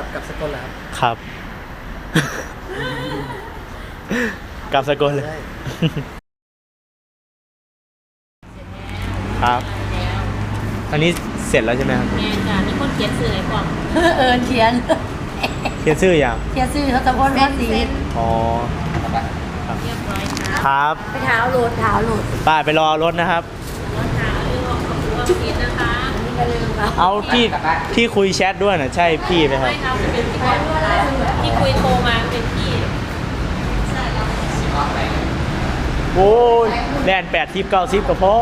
กับกับสกลเหรอครับครับกลับสกลเลยได้ครับ อันนี้เสร็จแล้วใช่ไหมครับ แม่จ้ะมีคนเขียนสื่อให้ความเอิญเขียนเขียนชื่ออย่างเขียนชื่อเขาตะพนว่าสีอ๋อ เรียบร้อยค่ะครับ ไปเท้าโหลดเท้าโหลดป้าไปรอรถนะครับ รถหาเรื่องของตัวผิดนะคะนี่ก็ลืม เอาที่ที่คุยแชทด้วยนะใช่พี่ไหมครัไม่บครับเป็นพี่ก่อนที่คุยโทรมาเป็นพี่โอ้ยแลนแปดทิปเก้าทิปก็พอ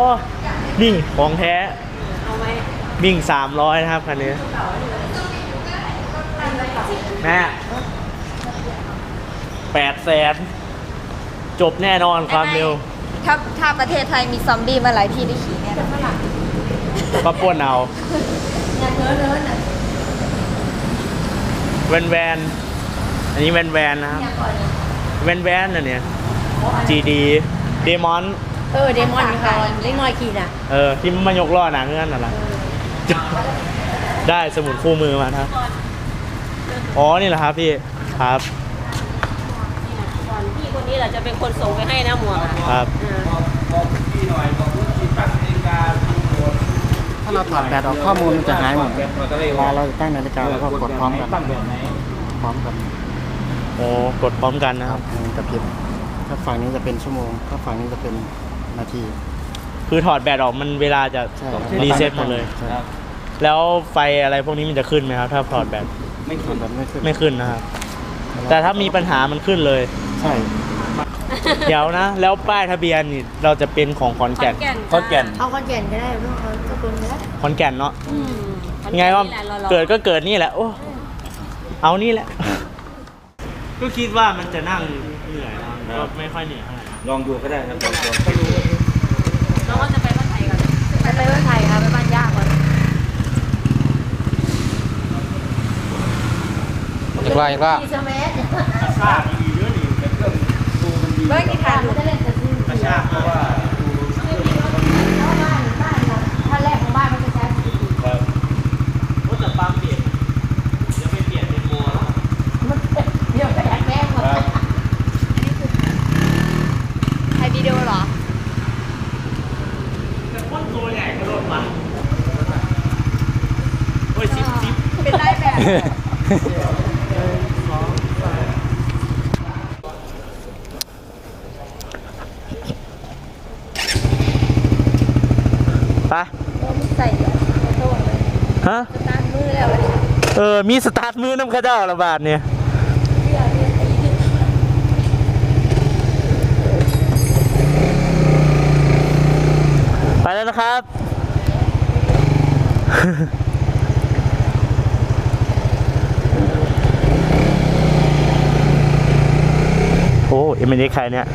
นี่ของแท้วิ่งสามร้อยนะครับคันนี้แม่แปดแสนจบแน่นอนความเร็ว ถ้าถ้าประเทศไทยมีซอมบี้มื่อไหร่พี่ได้ขี่เนี่ยน ก็ป้วนเอาอย่าเนื้อเนื้อน่ะแวนแวนอันนี้แวนแวนนะครับอย่าก่อนเลยแวนแวนน่ะเนี่ย GD เดมอนเออเดมอนค่ะเล็กน้อยขี่น่ะเออที่มายกล้อหนังเงื่อนน่ะล่ะได้สมุดคู่มือมาครับอ๋อนี่แหละครับพี่ครับก่อนพี่คนนี้แหละจะเป็นคนส่งไปให้นะหมวกอะครับ ถ้าเราถอดแบตออกข้อมูลมันจะหายหมดเวลาเราตั้งนาฬิกาแล้วก็กดพร้อมกันพร้อมกันโอ้กดพร้อมกันนะคครัรับบมันจะพริบถ้าฝั่งนี้จะเป็นชั่วโมง ถ้าฝั่งนี้จะเป็นนาที คือถอดแบตออกมันเวลาจะใช่รีเซ็ตหมดเลยใช่แล้วไฟอะไรพวกนี้มันจะขึ้นไหมครับ ถ้าถอดแบตไม่ขึ้นแบบไม่ขึ้นไม่ขึ้นนะครับแต่ถ้ามีปัญหามันขึ้นเลย ใช่ เดี๋ยวนะ แล้วป้ายทะเบียนนี่เราจะเป็นของขอนแก่น ขอนแก่น เอาคอนแก่นก็ได้ไม่ต้องเอาสกุลก็ได้ ขอนแก่นเนาะอืมยังไงก็นี่แหละรอๆ เกิดก็เกิดนี่แหละโอ้เอานี่แหละ ก็คิดว่ามันจะนั่งเหนื่อยนะก็ไม่ค่อยเหนื่อยเท่าไหร่ลองดูก็ได้ครับลองดูน้องก็จะไปบ้านไทยก่อนไปไปบ้านไทยค่ะไปบ้านย่าก่อนอีกว่าอีกว่าขี่สมัยกระชากดีเยอะดิ เมื่อกี้ค่ะหนูจะเล่นแต่ซื้อกระชากเพราะว่าบ้านบ้านเราถ้าแรกของบ้านมันจะใช้สีครับว่าแต่ปั๊มเปลี่ยนเดี๋ยวไปเปลี่ยนเป็นโมแล้วมันเดี๋ยวไปแอบแม่งหมด ถ่ายวิดีโอเหรอ แต่พ่นตัวใหญ่กระโดดมาโอ้ยซิปซิป เป็นได้แบบ ไป ใส่โทษเลย ฮะตามมือแล้วเออ มีสตาร์ทมือน้ำข้าเจ้าระบาดเนี่ยไปแล้วนะครับ โอ้เอ็มเอ็นใครเนี่ย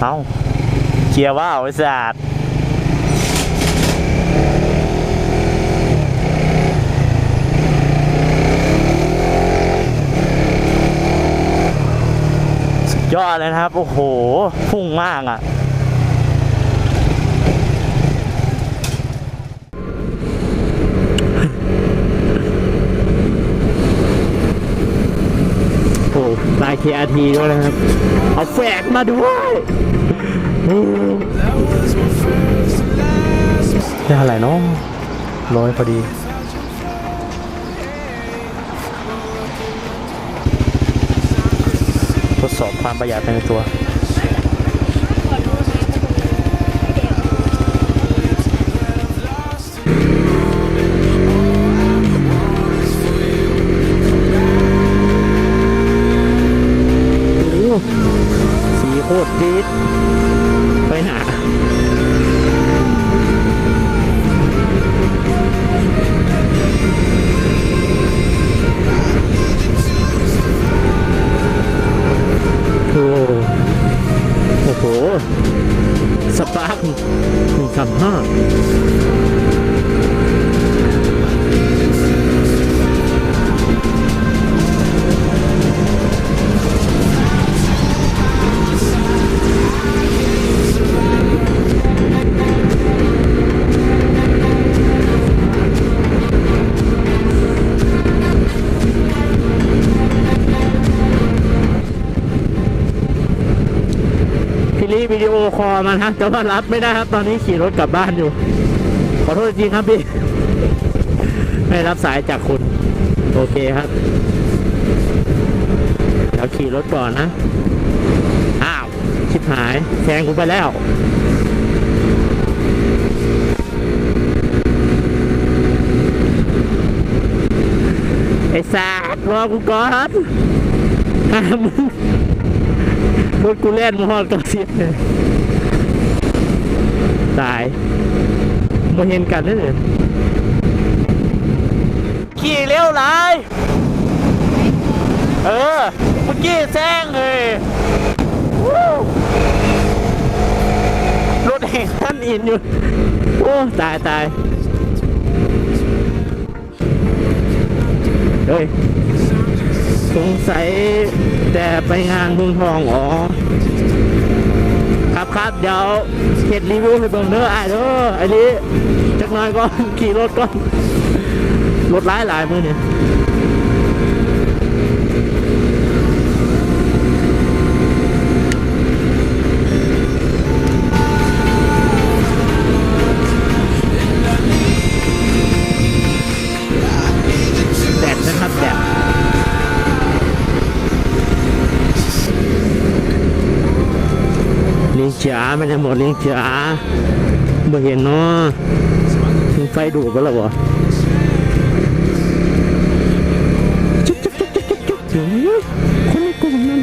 เอาเคลียร์ว่าไอ้สัตว์สุดยอดเลยนะครับ โอ้โห พุ่งมากอะอ้ TRT ด้วยนะครับ เอาแฝกมาด้วยนี่อะไรเนาะร้อยพอดีทดสอบความประหยัดในตัว ต วิดีโอคอลมานะแต่ว่ารับไม่ได้ครับตอนนี้ขี่รถกลับบ้านอยู่ ขอโทษจริงครับพี่ ไม่รับสายจากคุณ โอเคครับเดี๋ยวขี่รถก่อนนะ อ้าวชิบหายแซงกูไปแล้วไอ้สากรอกูก่อนห้าม รถกูเล่นมาฮอดกับเสียเลยตายมาเห็นกันนั่นเลยขี่เร็วหลายเออเมื่อกี้แซงเลยวู้รถแห่งท่านอินอยู่ โอ้ตายตายเฮ้ยสงสัย แต่ไปงานเมืองทองอ๋อครับครับเดี๋ยวเข็ดรีวิวให้เบิ่งเด้อไอ้าเด้อไอ้นี้จักหน่อยก่อนขี่รถก่อนรถร้ายหลายมือเนี่ย จ๋าไม่ได้หมดลิงจ๋าบ่เห็นเนาะถึงไฟดูดก็แล้วบ่จุ๊บจุ๊บจุ๊บจุ๊บจุ๊บจุ๊บเฮ้ยคนในกลุ่มนั้น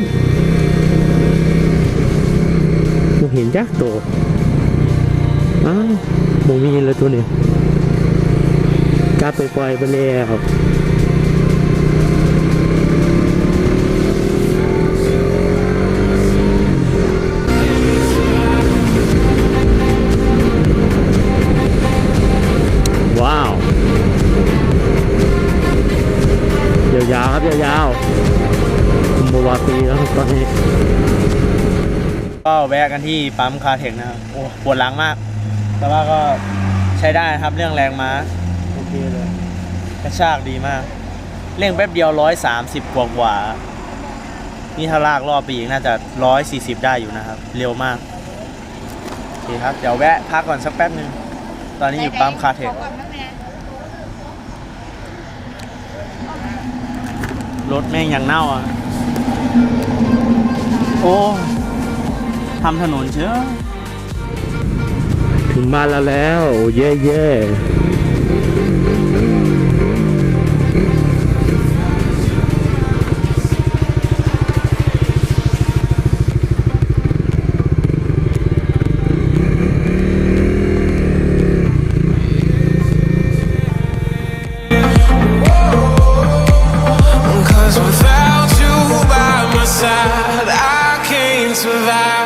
บ่เห็นจักตัวอ้าวบ่มีเลยตัวนี้กลับไปปล่อยไปแล้ว แล้วครับตอนนี้ ก็แวะกันที่ปั๊มคาเทคนะครับโอ้ปวดหลังมาก แต่ว่าก็ใช้ได้นะครับเรื่องแรงม้าโอเคเลยกระชากดีมาก เร่งแป๊บเดียวร้อยสามสิบกว่ากว่าๆนี่ถ้าลากรอบไปอีกน่าจะร้อยสี่สิบได้อยู่นะครับ เร็วมากโอเคครับเดี๋ยวแวะพักก่อนสักแป๊บหนึ่งตอนนี้อยู่ปั๊มคาเทครถแม่งยังเน่าอะ โอ้ทำถนนเชื่อถึงบ้านแล้วแล้ว เย่เย่ survive